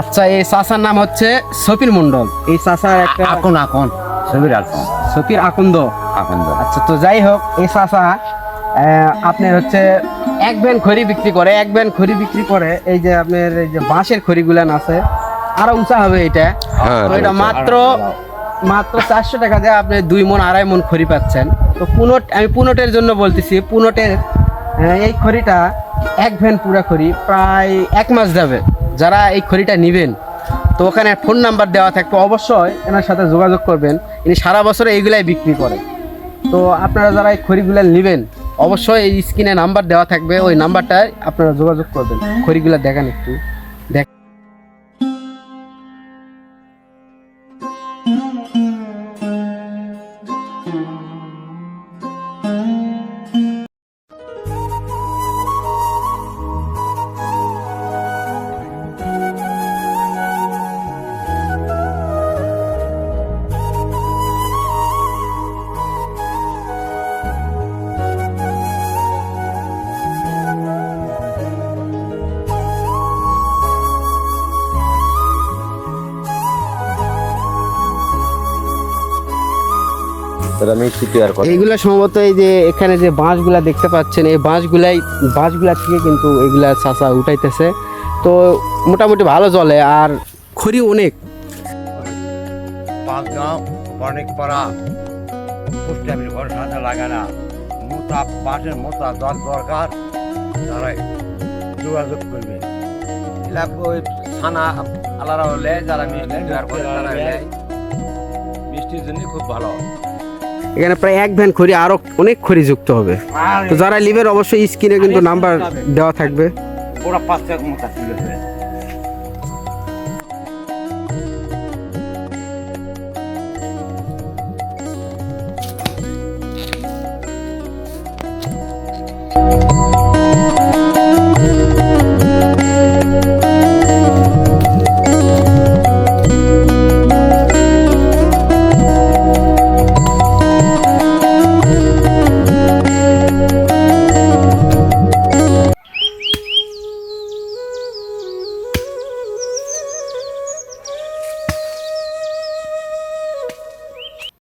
আচ্ছা এই চাচার নাম হচ্ছে সফির মন্ডল এই চাচার একটা এখন এখন ছবির এখন সফির আকন্দ। তো আচ্ছা তো যাই হোক এই চাচা আপনার হচ্ছে এক ব্যান খড়ি বিক্রি করে এক ব্যান খড়ি বিক্রি করে এই যে আপনার এই যে বাঁশের খড়িগুলান আছে আরও উঁচা হবে এটা। হ্যাঁ, তো এটা মাত্র মাত্র চারশো টাকা দিয়ে আপনি দুই মন আড়াই মন খড়ি পাচ্ছেন। তো পুনট আমি পুনটের জন্য বলতেছি পুনটের এই খড়িটা এক ভ্যান পুরা খড়ি প্রায় এক মাস যাবে। যারা এই খড়িটা নেবেন, তো ওখানে ফোন নাম্বার দেওয়া থাকবে। অবশ্যই এনার সাথে যোগাযোগ করবেন। ইনি সারা বছর এইগুলাই বিক্রি করে। তো আপনারা যারা এই খড়িগুলো নেবেন, অবশ্যই এই স্ক্রিনে নাম্বার দেওয়া থাকবে। ওই নাম্বারটায় আপনারা যোগাযোগ করবেন। খড়িগুলো দেখান একটু। আমি সিপিআর করি। এইগুলো সম্ভবত এই যে এখানে যে বাঁশগুলা দেখতে পাচ্ছেন এই বাঁশগুলাই বাঁশগুলা থেকে কিন্তু এগুলা চাষা উঠাইতেছে। তো মোটামুটি ভালো চলে আর খড়ি অনেক। অনেক পাড়া ঘর সাথে লাগে না। মোতা বাসের মোতা দর দরকার তারা যোগাযোগ করবে। ওই ছানা আলাদা হলে যারা মিষ্টি তৈরি করে তারা মিষ্টির জন্য খুব ভালো। এখানে প্রায় এক ভ্যান খড়ি আরও অনেক খড়ি যুক্ত হবে। তো যারা লিভের অবশ্যই স্ক্রিনে কিন্তু নাম্বার দেওয়া থাকবে।